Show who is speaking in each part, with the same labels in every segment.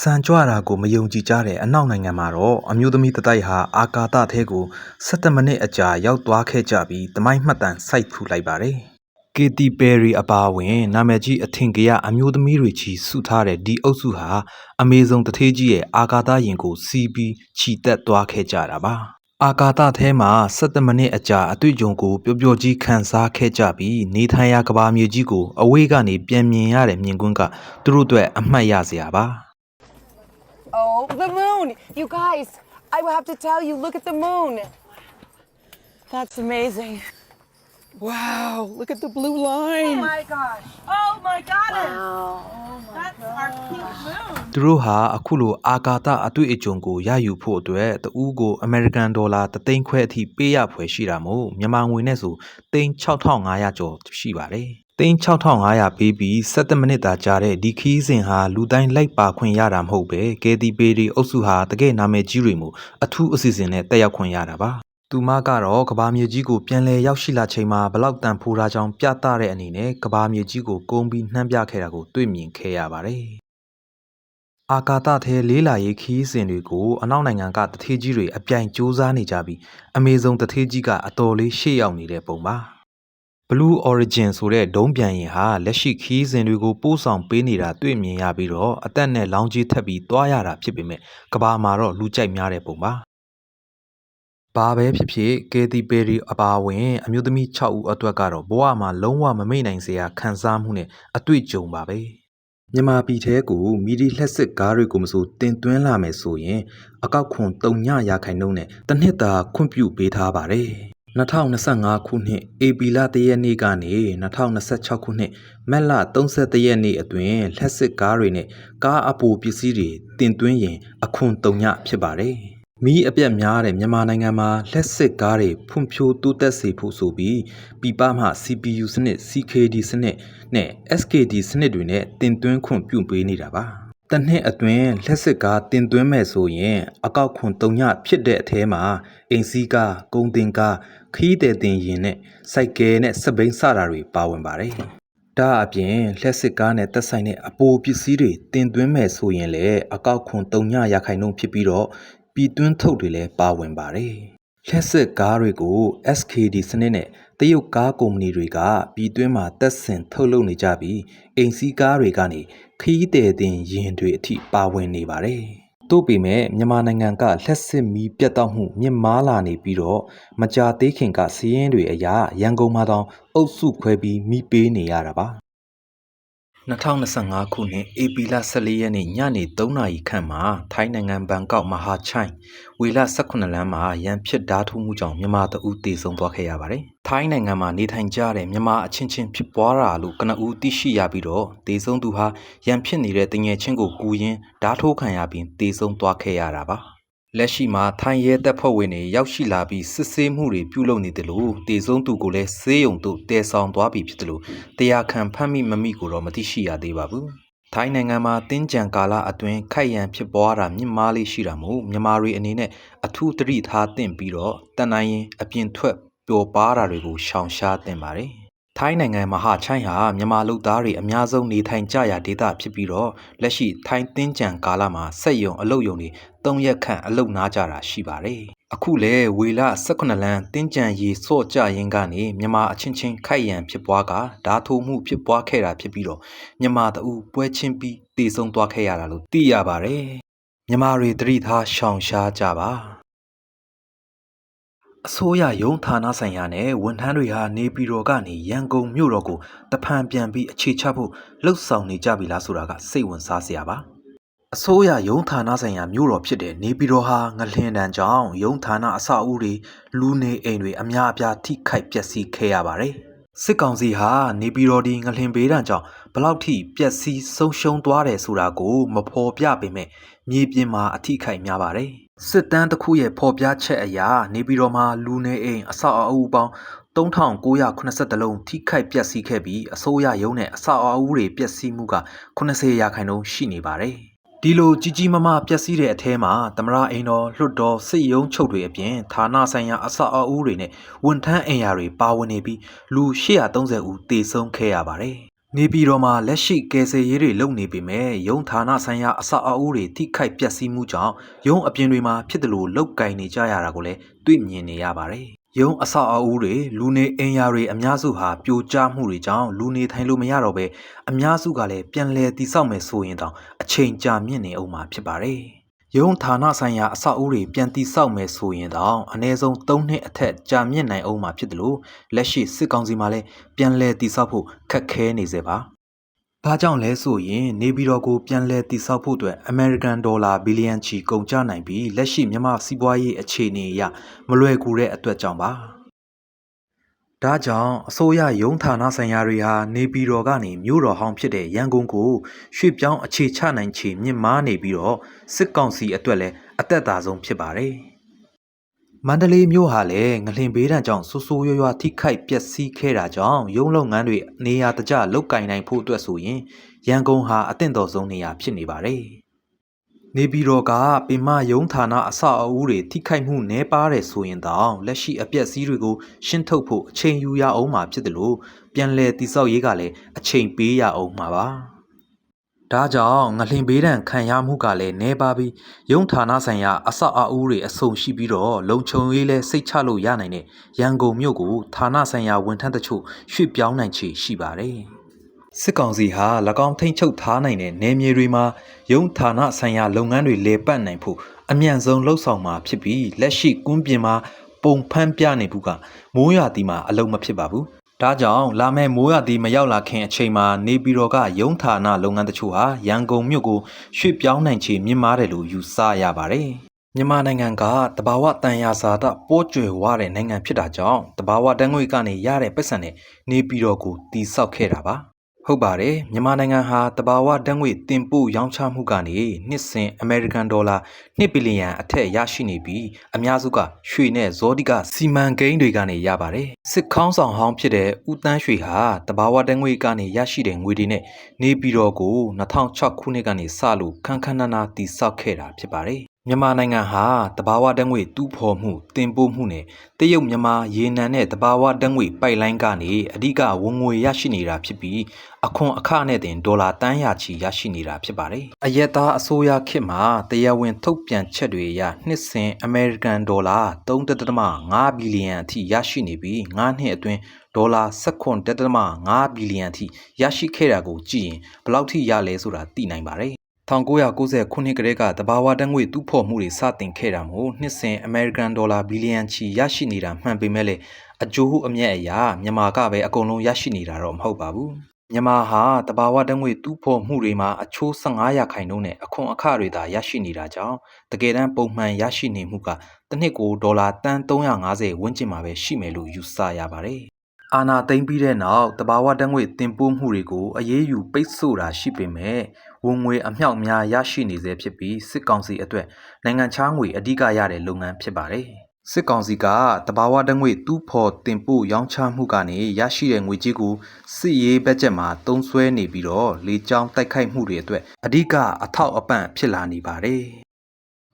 Speaker 1: စံကြွတာကိုမယုံကြည်ကြတဲ့အနောက်နိုင်ငံမှာတော့အမျိုးသမီးတစ်တိုက်ဟာအာကာသထဲကို17မိနစ်အကြာရောက်သွားခဲ့ကြပြီးတမိုင်းမှတ်တမ်းစိုက်ထူလိုက်ပါတယ်။ Katy Perry အပါအဝင် နာမည်ကြီးအထင်ကရအမျိုးသမီးတွေချီစုထားတဲ့ဒီအုပ်စုဟာအမေဇုံတထေးကြီးရဲ့အာကာသယာဉ်ကိုစီးပြီးခြိတက်သွားခဲ့ကြတာပါ။အာကာသထဲမှာ17မိနစ်အကြာအတွေ့အကြုံကိုပျော်ပျော်ကြီးခံစားခဲ့ကြပြီးနေထိုင်ရာကဘာမြေကြီးကိုအဝေးကနေပြန်မြင်ရတဲ့မြင်ကွင်းကသူတို့အတွက်အမှတ်ရစရာပါ။
Speaker 2: Oh, the moon! You guys, I will have to tell you, look at the moon. That's amazing.
Speaker 3: Wow, look at the blue line.
Speaker 2: my gosh.
Speaker 4: Oh my goddess!
Speaker 2: Wow.
Speaker 4: That's our pink moon.
Speaker 1: သူတို့ဟာအခုလိုအာကာသအတွေ့အကြုံကိုရယူဖို့အတွက်တဦးကိုအမေရိကန်ဒေါ်လာ3သိန်းခွဲအထိပေးရဖွယ်ရှိတာမို့မြန်မာငွေနဲ့ဆိုသိန်း6500ကျော်ရှိပါတယ်။ သိန်း6500ပေးပြီး17မိနစ်သာကြာတဲ့ဒီခီးစဉ်ဟာလူတိုင်းလိုက်ပါခွင့်ရတာမဟုတ်ပဲကယ်တီပေဒီအုပ်စုဟာတကယ်နာမည်ကြီးတွေမို့အထူးအစီအစဉ်နဲ့တက်ရောက်ခွင့်ရတာပါ။သူမကတော့ကဘာမြေကြီးကိုပြန်လည်ရောက်ရှိလာချိန်မှာဘလောက်တန်ဖိုးထားကြောင်းပြသတဲ့အနေနဲ့ကဘာမြေကြီးကိုကုန်းပြီးနှမ်းပြခဲ့တာကိုတွေ့မြင်ခဲ့ရပါတယ်။အာကာသထဲလေးလာရေးခီးစဉ်တွေကိုအနောက်နိုင်ငံကတထေးကြီးတွေအပြိုင်စူးစမ်းနေကြပြီးအမေဇုံတထေးကြီးကအတော်လေးရှေ့ရောက်နေတဲ့ပုံပါ Blue Origin ဆိုတဲ့ဒုံးပြန်ရင်ဟာလက်ရှိခီးစဉ်တွေကိုပို့ဆောင်ပေးနေတာတွေ့မြင်ရပြီးတော့အသက်နဲ့လောင်းကြီးထပ်ပြီးသွားရတာဖြစ်ပေမဲ့ကဘာမှာတော့လူကြိုက်များတဲ့ပုံပါဘာပဲဖြစ်ဖြစ်ကယ်တီပယ်ရီအပါအဝင်အမျိုးသမီး6ဦးအတွက်ကတော့ဘဝမှာလုံးဝမမေ့နိုင်စရာခံစားမှုနဲ့အတွေ့အကြုံပါပဲမြန်မာပြည်ထဲကိုမီဒီလှက်စစ်ကားတွေကိုမဆိုတင်သွင်းလာမယ်ဆိုရင် အကောက်ခွန်3ညရာခိုင်နှုန်းနဲ့တစ်နှစ်သာခွင့်ပြုပေးထားပါတယ် 2025ခုနှစ်ဧပြီလ1ရက်နေ့ကနေ2026ခုနှစ်မတ်လ31ရက်နေ့အတွင်းလက်စစ်ကားတွေနဲ့ကားအပိုပစ္စည်းတွေတင်သွင်းရင်အခွန်3ညဖြစ်ပါတယ်။မီးအပြတ်များတဲ့မြန်မာနိုင်ငံမှာလက်စစ်ကားတွေဖွံ့ဖြိုးတိုးတက်စေဖို့ဆိုပြီးပြည်ပမှ CPU စနစ် CKD စနစ်နဲ့ SKD စနစ်တွေနဲ့တင်သွင်းခွင့်ပြုပေးနေတာပါ။တနှစ်အတွင်းလက်စစ်ကားတင်သွင်းမဲ့ဆိုရင် အကောက်ခွန်3ညဖြစ်တဲ့အထဲမှာအိမ်စီးကားကုန်တင်ကား ခီးတဲ့တင်ရင်နဲ့စိုက်ကယ်နဲ့စပိန်စတာတွေပါဝင်ပါတယ်။ဒါအပြင်လက်စစ်ကားနဲ့သက်ဆိုင်တဲ့အပိုပစ္စည်းတွေတင်သွင်းမဲ့ဆိုရင်လည်းအကောက်ခွန်3ညရာခိုင်နှုန်းဖြစ်ပြီးတော့ပြည်တွင်းထုတ်တွေလည်းပါဝင်ပါတယ်။လက်စစ်ကားတွေကို SKD စနစ်နဲ့တရုတ်ကားကုမ္ပဏီတွေကပြည်တွင်းမှာတက်ဆင်ထုတ်လုပ်နေကြပြီးအိမ်စီးကားတွေကနေခီးတဲ့တင်ရင်တွေအထိပါဝင်နေပါတယ်။ တို့ပေမဲ့မြန်မာနိုင်ငံကလက်စစ်မီးပြတ်တောက်မှုမြင့်မားလာနေပြီးတော့မကြာသေးခင်ကစီးရင်တွေအရာရန်ကုန်မှာတောင်အုပ်စုခွဲပြီးမီးပေးနေရတာပါ 2025ခုနှစ်ဧပြီလ14ရက်နေ့ညနေ3နာရီခန့်မှာထိုင်းနိုင်ငံဘန်ကောက်မဟာချိုင်ဝေလ18လမ်းမှာရန်ဖြစ်ဓာတ်ထိုးမှုကြောင့်မြန်မာတအူးတေဆုံးသွားခဲ့ရပါတယ်။ထိုင်းနိုင်ငံမှာနေထိုင်ကြတဲ့မြန်မာအချင်းချင်းဖြစ်ပွားတာလို့ကနဦးသိရှိရပြီးတော့တေဆုံးသူဟာရန်ဖြစ်နေတဲ့တငယ်ချင်းကိုကူရင်းဓာတ်ထိုးခံရပြီးတေဆုံးသွားခဲ့ရတာပါ။ လက်ရှိမှာထိုင်းရဲတပ်ဖွဲ့ဝင်တွေရောက်ရှိလာပြီးစစ်ဆေးမှုတွေပြုလုပ်နေတယ်လို့တေဆုံးသူကိုလည်းစေးရုံတို့တည်ဆောင်သွားပြီဖြစ်တယ်လို့တရားခံဖမ်းမိမမိကိုတော့မသိရှိရသေးပါဘူး။ထိုင်းနိုင်ငံမှာတင်းကြံကာလအတွင်းခိုက်ရန်ဖြစ်ပွားတာမြင့်မားလေးရှိတာမို့မြန်မာတွေအနေနဲ့အထူးတတိထားသင့်ပြီးတော့တန်နိုင်ရင်အပြင်ထွက်ပျော်ပါတာတွေကိုရှောင်ရှားသင့်ပါတယ်။ ထိုင်းနိုင်ငံမဟာချိုင်းဟာမြန်မာလူသားတွေအများဆုံးနေထိုင်ကြရာဒေသဖြစ်ပြီးတော့လက်ရှိထိုင်းတင်းကြံကာလမှာစက်ယုံအလုတ်ယုံတွေ၃ရက်ခန့်အလုတ်နာကြတာရှိပါတယ်။အခုလဲဝေလ18လမ်းတင်းကြံရီစော့ကြရင်ကနေမြန်မာအချင်းချင်းခိုက်ရန်ဖြစ်ပွားကဓာထိုးမှုဖြစ်ပွားခဲ့တာဖြစ်ပြီးတော့မြန်မာတအူပွဲချင်းပြီးတည်ဆုံသွားခဲ့ရတာလို့သိရပါတယ်။မြန်မာတွေတတိထားရှောင်ရှားကြပါ။ အစိုးရယုံဌာနဆိုင်ရာနဲ့ဝန်ထမ်းတွေဟာနေပြည်တော်ကနေရန်ကုန်မြို့တော်ကိုတဖန်ပြန်ပြီးအခြေချဖို့လှုပ်ဆောင်နေကြပြီလားဆိုတာကစိတ်ဝင်စားစရာပါအစိုးရယုံဌာနဆိုင်ရာမြို့တော်ဖြစ်တဲ့နေပြည်တော်ဟာငလျင်တန်းကြောင့်ယုံဌာနအဆောက်အဦတွေလူနေအိမ်တွေအများအပြားထိခိုက်ပျက်စီးခဲ့ရပါတယ် စစ်ကောင်စီဟာနေပြည်တော်ဒီငလျင်ဘေးဒဏ်ကြောင့်ဘလောက်ထိပျက်စီးဆုံးရှုံးသွားတယ်ဆိုတာကိုမဖော်ပြပေမဲ့မြေပြင်မှာအထိခိုက်များပါတယ်စစ်တမ်းတစ်ခုရဲ့ဖော်ပြချက်အရနေပြည်တော်မှာလူနေအိမ်အဆောက်အဦပေါင်း3980လုံးထိခိုက်ပျက်စီးခဲ့ပြီးအစိုးရရုံးနဲ့အဆောက်အဦတွေပျက်စီးမှုက80ရာခိုင်နှုန်းရှိနေပါတယ်။ ဒီလိုကြီးကြီးမားမားပျက်စီးတဲ့အထဲမှာသမရအိမ်တော်လွှတ်တော်စစ်ရုံးချုပ်တွေအပြင်ဌာနဆိုင်ရာအဆောက်အဦတွေနဲ့ဝန်ထမ်းအိမ်ယာတွေပါဝင်နေပြီးလူ830ဦးသေဆုံးခဲ့ရပါတယ်။နေပြည်တော်မှာလက်ရှိကယ်ဆယ်ရေးတွေလုပ်နေပေမဲ့ရုံးဌာနဆိုင်ရာအဆောက်အဦတွေထိခိုက်ပျက်စီးမှုကြောင့်ရုံးအပြင်တွေမှာဖြစ်တယ်လို့လောက်ကင်နေကြရတာကိုလည်းတွေ့မြင်နေရပါတယ်။ ရုံးအဆောက်အဦတွေလူနေအိမ်ယာတွေအများစုဟာပြိုကျမှုတွေကြောင့်လူနေထိုင်လို့မရတော့ပဲအများစုကလည်းပြန်လည်တည်ဆောက်မယ်ဆိုရင်တောင်အချိန်ကြာမြင့်နေအောင်မှာဖြစ်ပါတယ်။ရုံးဌာနဆိုင်ရာအဆောက်အဦတွေပြန်တိဆောက်မယ်ဆိုရင်တော့အနည်းဆုံး3နှစ်အထက်ကြာမြင့်နိုင်အောင်မှာဖြစ်တယ်လို့လက်ရှိစစ်ကောင်စီမှာလည်းပြန်လည်တိဆောက်ဖို့ခက်ခဲနေစေပါ။ ဘာကြောင့်လဲဆိုရင်နေပြည်တော်ကိုပြန်လည်တိဆောက်ဖို့အတွက်အမေရိကန်ဒေါ်လာဘီလီယံချီကုန်ကျနိုင်ပြီးလက်ရှိမြန်မာစီးပွားရေးအခြေအနေအရမလွယ်ကူတဲ့အတွက်ကြောင့်ပါ။ဒါကြောင့်အစိုးရရုံးဌာနဆိုင်ရာတွေဟာနေပြည်တော်ကနေမြို့တော်ဟောင်းဖြစ်တဲ့ရန်ကုန်ကိုရွှေ့ပြောင်းအခြေချနိုင်ခြေမြင့်မားနေပြီးတော့စစ်ကောင်စီအတွက်လည်းအသက်သာဆုံးဖြစ်ပါတယ်။ မန္တလေးမြို့ဟာလည်းငလင်ဘေးဒဏ်ကြောင့်ဆိုးဆိုးရွားရွားထိခိုက်ပျက်စီးခဲ့တာကြောင့်ရုံးလုပ်ငန်းတွေနေရာတကျလုတ်ကင်နိုင်ဖို့အတွက်ဆိုရင်ရန်ကုန်ဟာအသင့်တော်ဆုံးနေရာဖြစ်နေပါတယ်။နေပြည်တော်ကပင်မယုံဌာနအဆောက်အဦတွေထိခိုက်မှုနည်းပါးတယ်ဆိုရင်တောင်လက်ရှိအပျက်စီးတွေကိုရှင်းထုတ်ဖို့အချိန်ယူရအောင်မှာဖြစ်တယ်လို့ပြန်လည်တိစောက်ရေးကလည်းအချိန်ပေးရအောင်မှာပါ ဒါကြောင့်ငလင်ဘေးဒဏ်ခံရမှုကလည်းနည်းပါးပြီးယုံဌာနဆိုင်ရာအဆောက်အဦတွေအဆုံရှိပြီးတော့လုံခြုံရေးလဲစိတ်ချလို့ရနိုင်တဲ့ရန်ကုန်မြို့ကိုဌာနဆိုင်ရာဝန်ထမ်းတချို့ရွှေ့ပြောင်းနိုင်ခြေရှိပါတယ်စစ်ကောင်စီဟာ၎င်းထိန်ချုပ်ထားနိုင်တဲ့နယ်မြေတွေမှာယုံဌာနဆိုင်ရာလုပ်ငန်းတွေလေပတ်နိုင်ဖို့အမြန်ဆုံးလှုပ်ဆောင်မှာဖြစ်ပြီးလက်ရှိကွန်းပြင်မှာပုံဖမ်းပြနေဘူးကမိုးရွာတီမှာအလုံးမဖြစ်ပါဘူး။ ဒါကြောင့်လာမယ့်မိုးရွာတီမရောက်လာခင်အချိန်မှာနေပြည်တော်ကယုံဌာနလုပ်ငန်းတချို့ဟာရန်ကုန်မြို့ကိုရွှေ့ပြောင်းနိုင်ခြေမြင့်မားတယ်လို့ယူဆရပါတယ်။မြန်မာနိုင်ငံကတဘာဝတန်ရာဇာတပိုးကျွယ်ဝတဲ့နိုင်ငံဖြစ်တာကြောင့်တဘာဝတန်ငွေကနေရတဲ့ပတ်စံနဲ့နေပြည်တော်ကိုတီဆောက်ခဲ့တာပါ။ ဟုတ်ပါတယ်မြန်မာနိုင်ငံဟာတဘာဝဓာတ်ငွေတင်ပို့ရောင်းချမှုကနေနှစ်စဉ်အမေရိကန်ဒေါ်လာ2ဘီလီယံအထက်ရရှိနေပြီးအများစုကရွှေနဲ့ဇောတိကစီမံကိန်းတွေကနေရပါတယ်စစ်ခေါင်းဆောင်ဟောင်းဖြစ်တဲ့ဦးတန်းရွှေဟာတဘာဝဓာတ်ငွေကနေရရှိတဲ့ငွေတွေနဲ့နေပြည်တော်ကို2006ခုနှစ်ကနေစလို့ခန်းခန်းနာနာတည်ဆောက်ခဲ့တာဖြစ်ပါတယ် မြန်မာနိုင်ငံဟာတဘာဝဓာတ်ငွေတူးဖော်မှုတင်ပို့မှုနဲ့တရုတ်မြန်မာရေနံနဲ့တဘာဝဓာတ်ငွေပိုက်လိုင်းကနေအဓိကဝင်ငွေရရှိနေတာဖြစ်ပြီးအခွန်အခနဲ့တင်ဒေါ်လာတန်းရာချီရရှိနေတာဖြစ်ပါတယ်။အယက်သားအစိုးရခေတ်မှာတရားဝင်ထုတ်ပြန်ချက်တွေအရနှစ်စဉ်အမေရိကန်ဒေါ်လာ3.5ဘီလီယံအထိရရှိနေပြီး9နှစ်အတွင်းဒေါ်လာ17.5ဘီလီယံအထိရရှိခဲ့တာကိုကြည့်ရင်ဘယ်လောက်ထိရလဲဆိုတာသိနိုင်ပါတယ်။ 1990ခုနှစ်ကတည်းကတဘာဝတန်းငွေတူးဖော်မှုတွေစတင်ခဲ့တာမို့နှစ်စဉ်အမေရိကန်ဒေါ်လာဘီလီယံချီရရှိနေတာမှန်ပေမဲ့လည်းအကျိုးအမြတ်အရာမြန်မာကပဲအကုန်လုံးရရှိနေတာတော့မဟုတ်ပါဘူးမြန်မာဟာတဘာဝတန်းငွေတူးဖော်မှုတွေမှာအချိုး15ရာခိုင်နှုန်းနဲ့အခွန်အခတွေသာရရှိနေတာကြောင့်တကယ်တမ်းပုံမှန်ရရှိနေမှုကတစ်နှစ်ကိုဒေါ်လာတန်း350ဝန်းကျင်မှာပဲရှိမယ်လို့ယူဆရပါတယ် အာနာသိမ့်ပြီးတဲ့နောက်တဘာဝတန်းငွေတင်ပို့မှုတွေကို အရေးယူပိတ်ဆို့တာရှိပေမဲ့ ဝင်ငွေအမြောက်များ ရရှိနေစေဖြစ်ပြီး စစ်ကောင်စီအတွက် နိုင်ငံခြားငွေ အဓိကရတဲ့လုပ်ငန်းဖြစ်ပါတယ်။စစ်ကောင်စီကတဘာဝတန်းငွေတူးဖော်တင်ပို့ရောင်းချမှုကနေ ရရှိတဲ့ငွေကြေးကို စစ်ရေးဘတ်ဂျက်မှာတုံးဆွဲနေပြီးတော့ လေကြောင်းတိုက်ခိုက်မှုတွေအတွက် အဓိက အထောက်အပံ့ဖြစ်လာနေပါတယ်။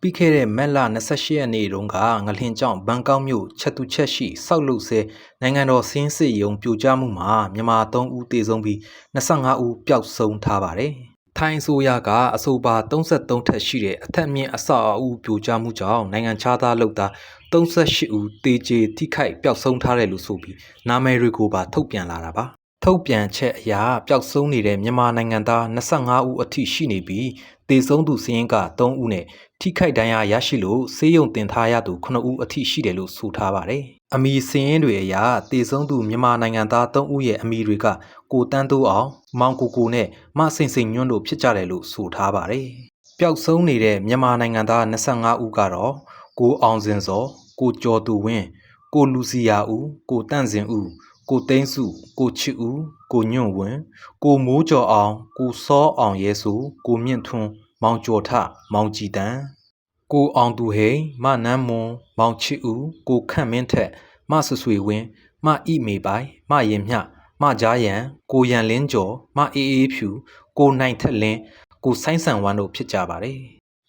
Speaker 1: ပြီးခဲ့တဲ့မက်လ28ရက်နေ့တုန်းကငလင်ကြောင့်ဘန်ကောက်မြို့ချက်တူချက်ရှိစောက်လုဆဲနိုင်ငံတော်စင်းစစ်ရုံပြိုကျမှုမှာမြန်မာ3ဦးသေဆုံးပြီး25ဦးပျောက်ဆုံးထားပါတယ်။ထိုင်းဆိုရကအဆိုပါ33ထက်ရှိတဲ့အထက်မြင့်အဆောက်အဦပြိုကျမှုကြောင့်နိုင်ငံခြားသားလုပ်သား38ဦးတေကျေထိခိုက်ပျောက်ဆုံးထားတယ်လို့ဆိုပြီးနာမည်တွေကိုပါထုတ်ပြန်လာတာပါထုတ်ပြန်ချက်အရပျောက်ဆုံးနေတဲ့မြန်မာနိုင်ငံသား25ဦးအထိရှိနေပြီးတေဆုံးသူစည်ရင်က3ဦးနဲ့ ထိခိုက်ဒဏ်ရာရရှိလို့ဆေးရုံတင်ထားရသူ9ဦးအထိရှိတယ်လို့ဆိုထားပါတယ်။အမီစည်ရင်တွေအရတေဆုံးသူမြန်မာနိုင်ငံသား3ဦးရဲ့အမီတွေကကိုတန်းတိုးအောင်မောင်ကိုကိုနဲ့မစိန်စိန်ညွန့်တို့ဖြစ်ကြတယ်လို့ဆိုထားပါတယ်။ပျောက်ဆုံးနေတဲ့မြန်မာနိုင်ငံသား25ဦးကတော့ကိုအောင်စင်စောကိုကျော်သူဝင်းကိုလူစီယာဦးကိုတန့်စင်ဦးကိုသိန်းစုကိုချစ်ဦးကိုညွန့်ဝင်းကိုမိုးကျော်အောင်ကိုစောအောင်ရဲစုကိုမြင့်ထွန်း မောင်ကျော်ထမောင်ကြည်တန်ကိုအောင်သူဟိန်မနန်းမွန်မောင်ချစ်ဦးကိုခန့်မင်းထက်မဆဆွေဝင်းမဣမေပိုင်မရင်မြမကြားရန်ကိုရန်လင်းကျော်မအေးအေးဖြူကိုနိုင်ထက်လင်းကိုဆိုင်ဆန်ဝမ်တို့ဖြစ်ကြပါတယ်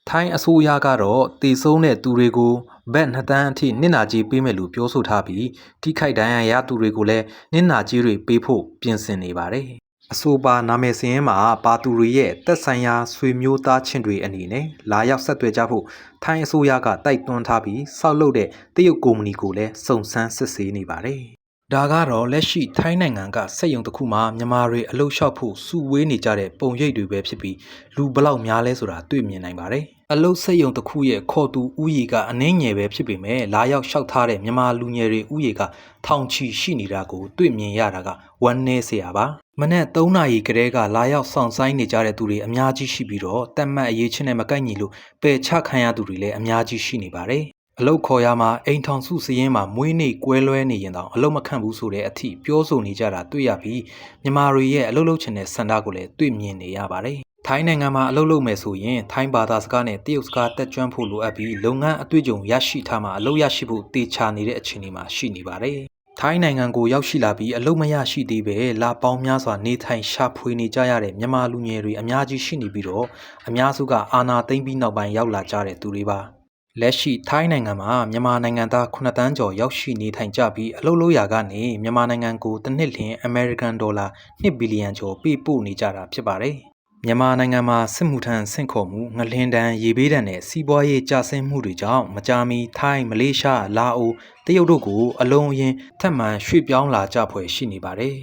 Speaker 1: ထိုင်းအစိုးရကတော့တေဆုံးတဲ့သူတွေကိုဘက်နှစ်တန်းအထိနစ်နာကြေးပေးမယ်လို့ပြောဆိုထားပြီးထိခိုက်ဒဏ်ရာရသူတွေကိုလည်းနစ်နာကြေးတွေပေးဖို့ပြင်ဆင်နေပါတယ် အဆိုပါနာမည်စင်ရင်မှာပါသူတွေရဲ့တက်ဆိုင်ရာဆွေမျိုးသားချင်းတွေအနေနဲ့လာရောက်ဆက်သွယ်ကြဖို့ထိုင်းအစိုးရကတိုက်တွန်းထားပြီးစောက်လုပ်တဲ့တရုတ်ကုမ္ပဏီကိုလည်းစုံစမ်းစစ်ဆေးနေပါတယ်။ဒါကတော့လက်ရှိထိုင်းနိုင်ငံကစက်ရုံတစ်ခုမှာမြန်မာတွေအလုပ်လျှောက်ဖို့စုဝေးနေကြတဲ့ပုံရိပ်တွေပဲဖြစ်ပြီးလူဘလောက်များလဲဆိုတာတွေ့မြင်နိုင်ပါတယ်။အလုပ်စက်ရုံတစ်ခုရဲ့ခေါ်သူဥယေကအနှင်းငယ်ပဲဖြစ်ပေမဲ့လာရောက်လျှောက်ထားတဲ့မြန်မာလူငယ်တွေဥယေကထောင်ချီရှိနေတာကိုတွေ့မြင်ရတာကဝမ်းနည်းစရာပါ။ မနေ့3နာရီကတည်းကလာရောက်ဆောင်ဆိုင်နေကြတဲ့သူတွေအများကြီးရှိပြီးတော့တက်မှတ်အရေးချင်းနဲ့မကိုက်ညီလို့ပယ်ချခံရသူတွေလည်းအများကြီးရှိနေပါတယ်။အလုတ်ခေါ်ရမှာအိမ်ထောင်စုစည်ရင်မှာမွေးနေ့ကွဲလွဲနေရင်တောင်အလုတ်မခန့်ဘူးဆိုတဲ့အထိပြောဆိုနေကြတာတွေ့ရပြီးမြန်မာတွေရဲ့အလုတ်လုတ်ချင်တဲ့စန္ဒကိုလည်းတွေ့မြင်နေရပါတယ်။ထိုင်းနိုင်ငံမှာအလုပ်လုပ်မယ်ဆိုရင်ထိုင်းဘာသာစကားနဲ့တရုတ်စကားတက်ကျွမ်းဖို့လိုအပ်ပြီးလုပ်ငန်းအတွေ့အကြုံရရှိထားမှအလုပ်ရရှိဖို့တေချာနေတဲ့အခြေအနေမှာရှိနေပါတယ်။ ထိုင်းနိုင်ငံကိုရောက်ရှိလာပြီးအလုပ်မရရှိသေးပဲလာပေါင်းများစွာနေထိုင်ရှာဖွေနေကြရတဲ့မြန်မာလူငယ်တွေအများကြီးရှိနေပြီးတော့အများစုကအာဏာသိမ်းပြီးနောက်ပိုင်းရောက်လာကြတဲ့သူတွေပါ။လက်ရှိထိုင်းနိုင်ငံမှာမြန်မာနိုင်ငံသား9တန်းကျော်ရောက်ရှိနေထိုင်ကြပြီးအလုပ်လုပ်ရာကနေမြန်မာနိုင်ငံကိုတစ်နှစ်လျှင်အမေရိကန်ဒေါ်လာ1ဘီလီယံကျော်ပေးပို့နေကြတာဖြစ်ပါတယ်။ မြန်မာနိုင်ငံမှာစစ်မှုထမ်းဆင့်ခေါ်မှုငလင်တန်းရေဘေးဒဏ်နဲ့စီးပွားရေးကျဆင်းမှုတွေကြောင့်မကြာမီထိုင်းမလေးရှားလာအိုတရုတ်တို့ကိုအလုံးအရင်ထပ်မံရွှေ့ပြောင်းလာကြဖွယ်ရှိနေပါတယ်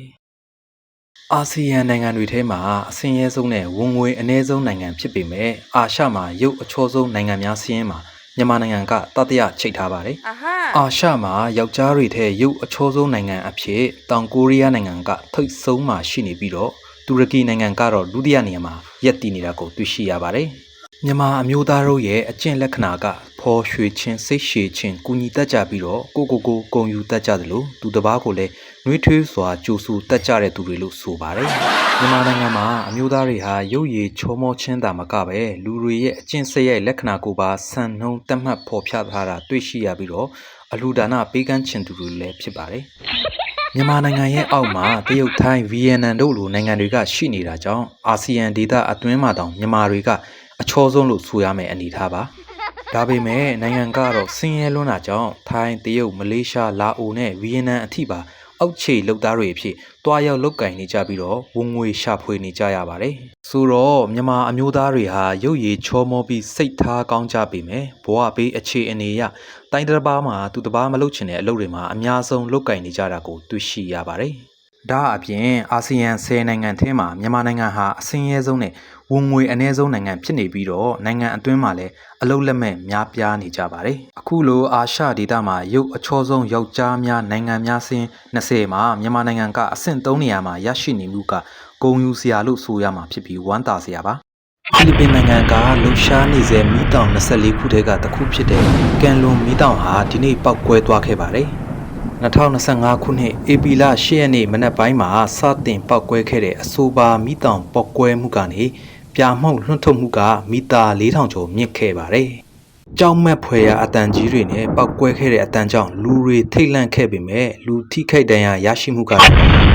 Speaker 1: ။အာဆီယံနိုင်ငံတွေထဲမှာအဆင်းရဲဆုံးနဲ့ဝင်ငွေအနည်းဆုံးနိုင်ငံဖြစ်ပေမဲ့အာရှမှာရုပ်အချောဆုံးနိုင်ငံများစီးရင်မှာမြန်မာနိုင်ငံကတတိယချိတ်ထားပါတယ်။
Speaker 2: Aha.
Speaker 1: အာရှမှာယောက်ျားတွေထဲရုပ်အချောဆုံးနိုင်ငံအဖြစ်တောင်ကိုရီးယားနိုင်ငံကထိပ်ဆုံးမှာရှိနေပြီးတော့ တူရကီနိုင်ငံကတော့ဒုတိယနေရာမှာရပ်တည်နေတာကိုတွေ့ရှိရပါတယ်။မြန်မာအမျိုးသားတို့ရဲ့အကျင့်လက္ခဏာကဖော်ရွှေခြင်းစိတ်ရှည်ခြင်းကုညီတတ်ကြပြီးတော့ကိုကိုကိုဂုံယူတတ်ကြသလိုသူတစ်ပါးကိုလည်းနှွေးထွေးစွာကြိုးဆူတတ်ကြတဲ့သူတွေလို့ဆိုပါတယ်။မြန်မာနိုင်ငံမှာအမျိုးသားတွေဟာရုပ်ရည်ချောမောချင်းတာမကပဲလူတွေရဲ့အကျင့်စရိုက်လက္ခဏာကိုပါဆန်နှုံးတက်မှတ်ဖော်ပြထားတာတွေ့ရှိရပြီးတော့အလူဒါနပေးကမ်းခြင်းသူတွေလည်းဖြစ်ပါတယ်။ မြန်မာနိုင်ငံရဲ့အောက်မှာတရုတ်ထိုင်းဗီယက်နမ်တို့လိုနိုင်ငံတွေကရှိနေတာကြောင့်အာဆီယံဒေသအတွင်းမှာတောင်မြန်မာတွေကအချောဆုံးလို့ဆိုရမယ့်အနေအထားပါဒါပေမဲ့နိုင်ငံကတော့ဆင်းရဲလွန်းတာကြောင့်ထိုင်းတရုတ်မလေးရှားလာအိုနဲ့ဗီယက်နမ်အထိပါ အောက်ခြေလောက်သားတွေအဖြစ်တွားရောက်လောက်ကင်နေကြပြီးတော့ဝင်ငွေရှာဖွေနေကြရပါတယ်ဆိုတော့မြန်မာအမျိုးသားတွေဟာရုပ်ရည်ချောမောပြီးစိတ်ထားကောင်းကြပေမဲ့ဘဝပေးအခြေအနေအရတိုင်းတစ်ပါးမှာသူတစ်ပါးမလုပ်ချင်တဲ့အလုပ်တွေမှာအများဆုံးလုပ်ကင်နေကြတာကိုတွေ့ရှိရပါတယ်။ ဒါအပြင်အာဆီယံ10နိုင်ငံထဲမှာမြန်မာနိုင်ငံဟာအဆင်းရဲဆုံးနဲ့ဝင်ငွေအနည်းဆုံးနိုင်ငံဖြစ်နေပြီးတော့နိုင်ငံအတွင်းမှာလည်းအလုပ်လက်မဲ့များပြားနေကြပါတယ်။အခုလိုအာရှဒေသမှာရုပ်အချောဆုံးယောက်ျားများနိုင်ငံများစင်း20မှာမြန်မာနိုင်ငံကအဆင့်3နေရာမှာရရှိနေမှုကဂုံယူစရာလို့ဆိုရမှာဖြစ်ပြီးဝမ်းသာစရာပါ။ဖိလစ်ပင်နိုင်ငံကလှူရှားနေစေမီးတောင်24ခုထဲကတစ်ခုဖြစ်တဲ့ကန်လွန်မီးတောင်ဟာဒီနေ့ပောက်ကွဲသွားခဲ့ပါတယ်။ 2025ခုနှစ်ဧပြီလ10ရက်နေ့မနက်ပိုင်းမှာစတင်ပောက်ကွဲခဲ့တဲ့အဆိုပါမီးတောင်ပောက်ကွဲမှုကနေပြာမှုန့်လွှတ်ထုတ်မှုကမီတာ4000ကျော်မြင့်ခဲ့ပါတယ်။ကြောက်မက်ဖွယ်ရာအတန်ကြီးတွေနဲ့ပောက်ကွဲခဲ့တဲ့အတန်ကြောင့်လူတွေထိတ်လန့်ခဲ့ပေမဲ့လူထိခိုက်ဒဏ်ရာရရှိမှုကတော့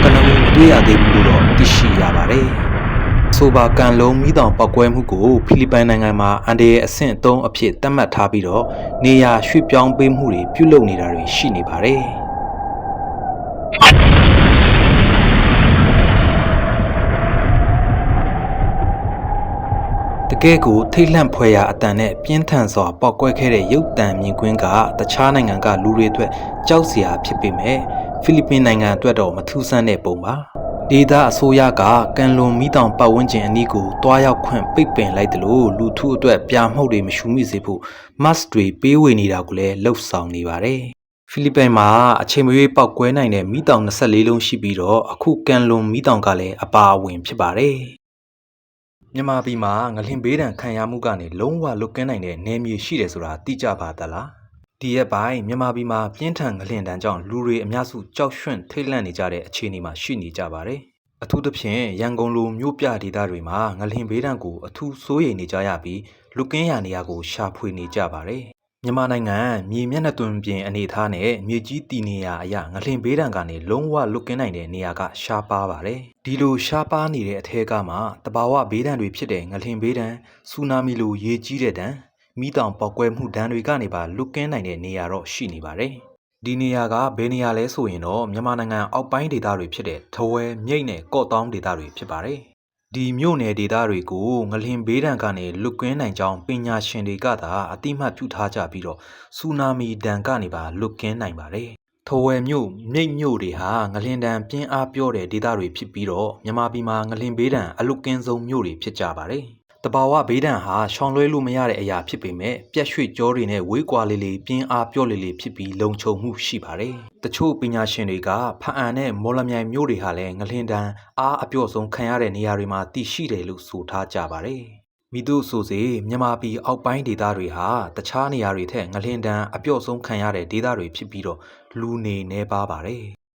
Speaker 1: ကနဦးမတွေ့ရသေးဘူးလို့တော့သိရှိရပါတယ်။ဆိုပါကန်လုံးမိတောင်ပောက်ကွဲမှုကိုဖိလစ်ပိုင်နိုင်ငံမှာအန်ဒီရဲ့အဆင့်အသုံးအဖြစ်သတ်မှတ်ထားပြီးတော့နေရာရွှေ့ပြောင်းပေးမှုတွေပြုလုပ်နေတာတွေရှိနေပါတယ်။ တကယ်ကိုထိတ်လန့်ဖွယ်ရာအတန်နဲ့ပြင်းထန်စွာပောက်ကွဲခဲ့တဲ့ရုပ်တံမြင်ကွင်းကတခြားနိုင်ငံကလူတွေအတွက်ကြောက်စရာဖြစ်ပေမဲ့ဖိလစ်ပင်နိုင်ငံအတွက်တော့မထူးဆန်းတဲ့ပုံပါဒေသအစိုးရကကန်လွန်မီတောင်ပတ်ဝန်းကျင်အနီးကိုတွားရောက်ခွင့်ပိတ်ပင်လိုက်တယ်လို့လူထုအတွက်ပြာမှုတ်တွေမရှူမိစေဖို့မတ်တွေပေးဝေနေတာကိုလည်းလှုပ်ဆောင်နေပါတယ် ဖိလစ်ပိုင်မှာအချိန်မရွေးပောက်ကွဲနိုင်တဲ့မီတောင်24လုံးရှိပြီးတော့အခုကန်လွန်မီတောင်ကလည်းအပါအဝင်ဖြစ်ပါတယ်မြန်မာပြည်မှာငလင်ဘေးဒဏ်ခံရမှုကနေလုံးဝလွတ်ကင်းနိုင်တဲ့နယ်မြေရှိတယ်ဆိုတာသိကြပါသလားဒီရက်ပိုင်းမြန်မာပြည်မှာပြင်းထန်ငလင်တန်းကြောင့်လူတွေအများစုကြောက်ရွံ့ထိတ်လန့်နေကြတဲ့အခြေအနေမှာရှိနေကြပါတယ်အထူးသဖြင့်ရန်ကုန်လိုမြို့ပြဒေသတွေမှာငလင်ဘေးဒဏ်ကိုအထူးစိုးရိမ်နေကြရပြီးလွတ်ကင်းရာနေရာကိုရှာဖွေနေကြပါတယ် မြန်မာနိုင်ငံမြေမျက်နှာသွင်ပြင်အနေအထားနဲ့မြေကြီးတည်နေရာအရငလင်ဘေးဒဏ်ကနေလုံးဝလွတ်ကင်းနိုင်တဲ့နေရာကရှားပါပါတယ်ဒီလိုရှားပါနေတဲ့အထက်ကမှတဘာဝဘေးဒဏ်တွေဖြစ်တဲ့ငလင်ဘေးဒဏ်ဆူနာမီလိုရေကြီးတဲ့ဒဏ်မိတောင်ပေါက်ကွဲမှုဒဏ်တွေကနေပါလွတ်ကင်းနိုင်တဲ့နေရာတော့ရှိနေပါတယ်ဒီနေရာကဘယ်နေရာလဲဆိုရင်တော့မြန်မာနိုင်ငံအောက်ပိုင်းဒေသတွေဖြစ်တဲ့ထဝယ်မြိတ်နဲ့ကော့တောင်းဒေသတွေဖြစ်ပါတယ်။ ဒီမြို့နယ်ဒေသတွေကိုငလင်ဘေးဒဏ်ကနေလွတ်ကင်းနိုင်ကြောင်းပညာရှင်တွေကသာအတိမတ်ပြုထားကြပြီးတော့ဆူနာမီဒဏ်ကနေပါလွတ်ကင်းနိုင်ပါတယ်။ထဝယ်မြို့မြိတ်မြို့တွေဟာငလင်ဒဏ်ပြင်းအားပြောတဲ့ဒေသတွေဖြစ်ပြီးတော့မြန်မာပြည်မှာငလင်ဘေးဒဏ်အလွတ်ကင်းဆုံးမြို့တွေဖြစ်ကြပါတယ်။ တဘာဝဘေးဒဏ်ဟာရှောင်လွှဲလို့မရတဲ့အရာဖြစ်ပေမဲ့ပြက်ရွှေ့ကြောတွေနဲ့ဝေးကွာလေးလေးပြင်းအားပြော့လေးလေးဖြစ်ပြီးလုံခြုံမှုရှိပါတယ်။တချို့ပညာရှင်တွေကဖအံနဲ့မော်လမြိုင်မြို့တွေဟာလည်းငလင်တန်းအားအပြော့ဆုံးခံရတဲ့နေရာတွေမှာတည်ရှိတယ်လို့ဆိုထားကြပါတယ်။မိတို့ဆိုစေမြန်မာပြည်အောက်ပိုင်းဒေသတွေဟာတခြားနေရာတွေထက်ငလင်တန်းအပြော့ဆုံးခံရတဲ့ဒေသတွေဖြစ်ပြီးတော့လူနေနေပါပါတယ်။